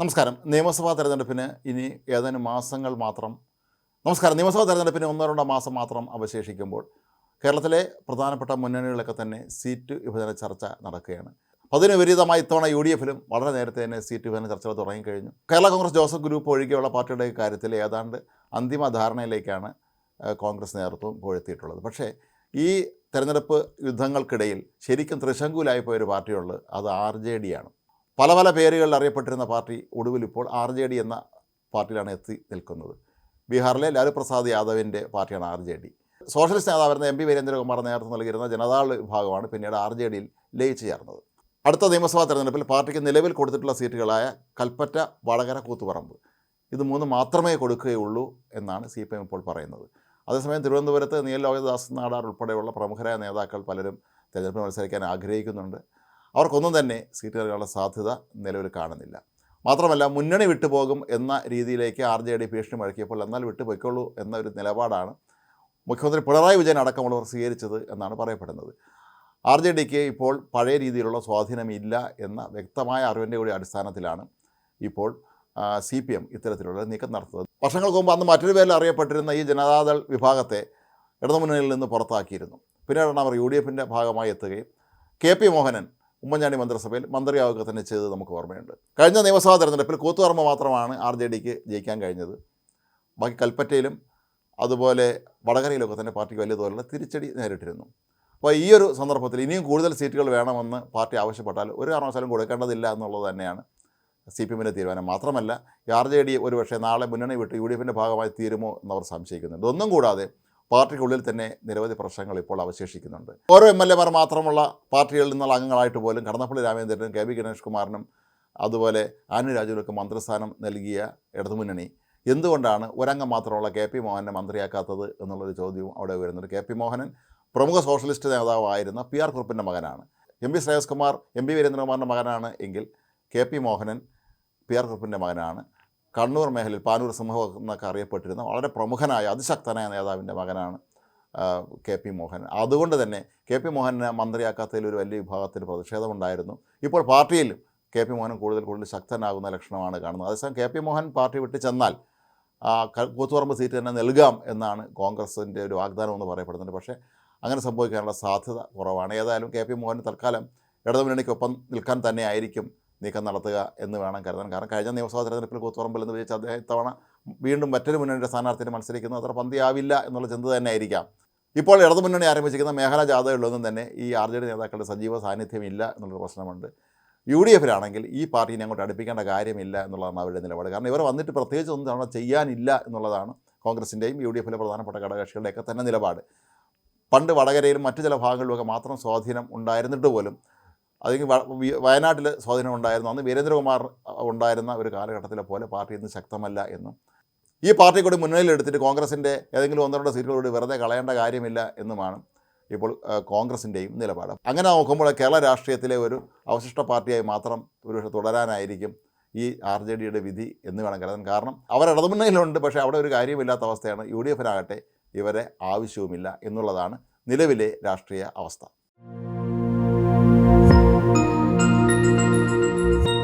നമസ്കാരം. നിയമസഭാ തെരഞ്ഞെടുപ്പിന് ഇനി ഏതാനും മാസങ്ങൾ മാത്രം നമസ്കാരം. നിയമസഭാ തെരഞ്ഞെടുപ്പിന് ഒന്നോ രണ്ടോ മാസം മാത്രം അവശേഷിക്കുമ്പോൾ കേരളത്തിലെ പ്രധാനപ്പെട്ട മുന്നണികളൊക്കെ തന്നെ സീറ്റ് വിഭജന ചർച്ച നടക്കുകയാണ്. അതിന് വിപരീതമായി ഇത്തവണ യു ഡി എഫിലും വളരെ നേരത്തെ തന്നെ സീറ്റ് വിഭജന ചർച്ചകൾ തുടങ്ങിക്കഴിഞ്ഞു. കേരള കോൺഗ്രസ് ജോസഫ് ഗ്രൂപ്പ് ഒഴികെയുള്ള പാർട്ടിയുടെ കാര്യത്തിൽ ഏതാണ്ട് അന്തിമ ധാരണയിലേക്കാണ് കോൺഗ്രസ് നേതൃത്വം പോയെത്തിയിട്ടുള്ളത്. പക്ഷേ ഈ തെരഞ്ഞെടുപ്പ് യുദ്ധങ്ങൾക്കിടയിൽ ശരിക്കും ത്രിശങ്കുലായി പോയൊരു പാർട്ടിയുള്ളത് അത് ആർ ജെ ഡി ആണ്. പല പല പേരുകളിൽ അറിയപ്പെട്ടിരുന്ന പാർട്ടി ഒടുവിൽ ഇപ്പോൾ ആർ ജെ ഡി എന്ന പാർട്ടിയിലാണ് എത്തി നിൽക്കുന്നത്. ബീഹാറിലെ ലാലു പ്രസാദ് യാദവിന്റെ പാർട്ടിയാണ് ആർ ജെ ഡി. സോഷ്യലിസ്റ്റ് നേതാവായിരുന്ന എം പി വീരേന്ദ്രകുമാർ നേതൃത്വം നൽകിയിരുന്ന ജനതാൾ വിഭാഗമാണ് പിന്നീട് ആർ ജെ ഡിയിൽ ലയിച്ചു ചേർന്നത്. അടുത്ത നിയമസഭാ തെരഞ്ഞെടുപ്പിൽ പാർട്ടിക്ക് നിലവിൽ കൊടുത്തിട്ടുള്ള സീറ്റുകളായ കൽപ്പറ്റ വടകര കൂത്തുപറമ്പ്. ഇത് മൂന്ന് മാത്രമേ കൊടുക്കുകയുള്ളൂ എന്നാണ് സി പി എം ഇപ്പോൾ പറയുന്നത്. അതേസമയം തിരുവനന്തപുരത്ത് നീൽ ലോകദാസ് നാടാർ ഉൾപ്പെടെയുള്ള പ്രമുഖരായ നേതാക്കൾ പലരും തെരഞ്ഞെടുപ്പിൽ മത്സരിക്കാൻ ആഗ്രഹിക്കുന്നുണ്ട്. അവർക്കൊന്നും തന്നെ സീറ്റ് കയറാനുള്ള സാധ്യത നിലവിൽ കാണുന്നില്ല. മാത്രമല്ല മുന്നണി വിട്ടുപോകും എന്ന രീതിയിലേക്ക് ആർ ജെ ഡി ഭീഷണി മുഴക്കിയപ്പോൾ എന്നാൽ വിട്ടുപോയിക്കോളൂ എന്ന ഒരു നിലപാടാണ് മുഖ്യമന്ത്രി പിണറായി വിജയൻ അടക്കമുള്ളവർ സ്വീകരിച്ചത് എന്നാണ് പറയപ്പെടുന്നത്. ആർ ജെ ഡിക്ക് ഇപ്പോൾ പഴയ രീതിയിലുള്ള സ്വാധീനമില്ല എന്ന വ്യക്തമായ അറിവിന്റെ കൂടി അടിസ്ഥാനത്തിലാണ് ഇപ്പോൾ സി പി എം ഇത്തരത്തിലുള്ള നീക്കം നടത്തുന്നത്. വർഷങ്ങൾക്ക് മുമ്പ് അന്ന് മറ്റൊരു പേരിൽ അറിയപ്പെട്ടിരുന്ന ഈ ജനതാദൾ വിഭാഗത്തെ ഇടതുമുന്നണിയിൽ നിന്ന് പുറത്താക്കിയിരുന്നു. പിന്നീടാണ് അവർ യു ഡി എഫിന്റെ ഭാഗമായി എത്തുകയും കെ പി മോഹനൻ ഉമ്മൻചാണ്ടി മന്ത്രിസഭയിൽ മന്ത്രിയാവുക തന്നെ ചെയ്തത് നമുക്ക് ഓർമ്മയുണ്ട്. കഴിഞ്ഞ നിയമസഭാ തെരഞ്ഞെടുപ്പിൽ കൂത്തുപറമ്പ് മാത്രമാണ് ആർ ജെ ഡിക്ക് ജയിക്കാൻ കഴിഞ്ഞത്. ബാക്കി കൽപ്പറ്റയിലും അതുപോലെ വടകരയിലൊക്കെ തന്നെ പാർട്ടിക്ക് വലിയ തോതിലുള്ള തിരിച്ചടി നേരിട്ടിരുന്നു. അപ്പോൾ ഈ ഒരു സന്ദർഭത്തിൽ ഇനിയും കൂടുതൽ സീറ്റുകൾ വേണമെന്ന് പാർട്ടി ആവശ്യപ്പെട്ടാൽ ഒരു കാരണവശാലും കൊടുക്കേണ്ടതില്ല എന്നുള്ളത് തന്നെയാണ് സി പി എമ്മിന്റെ തീരുമാനം. മാത്രമല്ല ആർ ജെ ഡി ഒരു പക്ഷേ നാളെ മുന്നണി വിട്ട് യു ഡി എഫിന്റെ ഭാഗമായി തീരുമോ എന്നവർ സംശയിക്കുന്നുണ്ട്. ഒന്നും കൂടാതെ പാർട്ടിക്കുള്ളിൽ തന്നെ നിരവധി പ്രശ്നങ്ങൾ ഇപ്പോൾ അവശേഷിക്കുന്നുണ്ട്. ഓരോ എം എൽ എമാർ മാത്രമുള്ള പാർട്ടികളിൽ നിന്നുള്ള അംഗങ്ങളായിട്ട് പോലും കടന്നപ്പള്ളി രാമേന്ദ്രനും കെ വി ഗണേഷ് കുമാറിനും അതുപോലെ ആനു രാജുവിനൊക്കെ മന്ത്രിസ്ഥാനം നൽകിയ ഇടതുമുന്നണി. എന്തുകൊണ്ടാണ് ഒരംഗം മാത്രമുള്ള കെ പി മോഹനെ മന്ത്രിയാക്കാത്തത് എന്നുള്ളൊരു ചോദ്യവും അവിടെ വരുന്നുണ്ട്. കെ പി മോഹനൻ പ്രമുഖ സോഷ്യലിസ്റ്റ് നേതാവായിരുന്ന പി ആർ കുറുപ്പിന്റെ മകനാണ്. M P Shreyas Kumar M P വീരേന്ദ്രകുമാറിന്റെ മകനാണ് എങ്കിൽ K P Mohanan P R കുറുപ്പിന്റെ മകനാണ്. കണ്ണൂർ മേഖലയിൽ പാനൂർ സിംഹം എന്നൊക്കെ അറിയപ്പെട്ടിരുന്ന വളരെ പ്രമുഖനായ അതിശക്തനായ നേതാവിന്റെ മകനാണ് കെ പി മോഹൻ. അതുകൊണ്ട് തന്നെ കെ പി മോഹനെ മന്ത്രിയാക്കാത്തതിൽ ഒരു വലിയ വിഭാഗത്തിൽ പ്രതിഷേധമുണ്ടായിരുന്നു. ഇപ്പോൾ പാർട്ടിയിൽ കെ പി മോഹൻ കൂടുതൽ കൂടുതൽ ശക്തനാകുന്ന ലക്ഷണമാണ് കാണുന്നത്. അതേസമയം കെ പി മോഹൻ പാർട്ടി വിട്ട് ചെന്നാൽ കൂത്തുപറമ്പ് സീറ്റ് തന്നെ നൽകാം എന്നാണ് കോൺഗ്രസിന്റെ ഒരു വാഗ്ദാനം എന്ന് പറയപ്പെടുന്നത് പക്ഷേ അങ്ങനെ സംഭവിക്കാനുള്ള സാധ്യത കുറവാണ്. ഏതായാലും കെ പി മോഹൻ തൽക്കാലം ഇടതുമുന്നണിക്കൊപ്പം നിൽക്കാൻ തന്നെ ആയിരിക്കും. നീക്കം നടത്തുക എന്ന് വേണം കരുതാൻ. കാരണം കഴിഞ്ഞ നിയമസഭാ തെരഞ്ഞെടുപ്പിൽ കൂത്തുപറമ്പിൽ എന്ന് വിജയിച്ച അദ്ദേഹം ഇത്തവണ വീണ്ടും മറ്റൊരു മുന്നണിയുടെ സ്ഥാനാർത്ഥിയെ മത്സരിക്കുന്നത് അത്ര പന്തിയാവില്ല എന്നുള്ള ചിന്ത തന്നെ ആയിരിക്കാം ഇപ്പോൾ ഇടതു മുന്നണി ആരംഭിച്ചിരിക്കുന്ന മേഖലാ ജാഥകളിലൊന്നും തന്നെ ഈ ആർ ജെ ഡി നേതാക്കളുടെ സജീവ സാന്നിധ്യമില്ല എന്നുള്ളൊരു പ്രശ്നമുണ്ട്. യു ഡി എഫിലാണെങ്കിൽ ഈ പാർട്ടിനെ അങ്ങോട്ട് അടുപ്പിക്കേണ്ട കാര്യമില്ല എന്നുള്ളതാണ് അവരുടെ നിലപാട്. കാരണം ഇവർ വന്നിട്ട് പ്രത്യേകിച്ച് ഒന്നും തവണ ചെയ്യാനില്ല എന്നുള്ളതാണ് കോൺഗ്രസിന്റെയും യു ഡി എഫിലെ പ്രധാനപ്പെട്ട ഘടകകക്ഷികളുടെയൊക്കെ തന്നെ നിലപാട്. പണ്ട് വടകരയിലും മറ്റു ചില ഭാഗങ്ങളിലുമൊക്കെ മാത്രം സ്വാധീനം ഉണ്ടായിരുന്നിട്ട് പോലും അല്ലെങ്കിൽ വയനാട്ടിൽ സ്വാധീനം ഉണ്ടായിരുന്നു അന്ന് വീരേന്ദ്രകുമാർ ഉണ്ടായിരുന്ന ഒരു കാലഘട്ടത്തിലെ പോലെ പാർട്ടി ഇന്ന് ശക്തമല്ല എന്നും. ഈ പാർട്ടി കൂടി മുന്നണിയിലെടുത്തിട്ട് കോൺഗ്രസിന്റെ ഏതെങ്കിലും ഒന്ന് രണ്ട് സീറ്റുകളോട് വെറുതെ കളയേണ്ട കാര്യമില്ല എന്നുമാണ് ഇപ്പോൾ കോൺഗ്രസിന്റെയും നിലപാട്. അങ്ങനെ നോക്കുമ്പോൾ കേരള രാഷ്ട്രീയത്തിലെ ഒരു അവശിഷ്ട പാർട്ടിയായി മാത്രം ഒരുപക്ഷെ തുടരാനായിരിക്കും ഈ ആർ ജെ ഡിയുടെ വിധി എന്ന് വേണം കരുതാൻ. കാരണം അവർ ഇടതുമുന്നണിയിലുണ്ട് പക്ഷേ അവിടെ ഒരു കാര്യമില്ലാത്ത അവസ്ഥയാണ്. യു ഡി എഫിനാകട്ടെ ഇവരെ ആവശ്യവുമില്ല എന്നുള്ളതാണ് നിലവിലെ രാഷ്ട്രീയ അവസ്ഥ.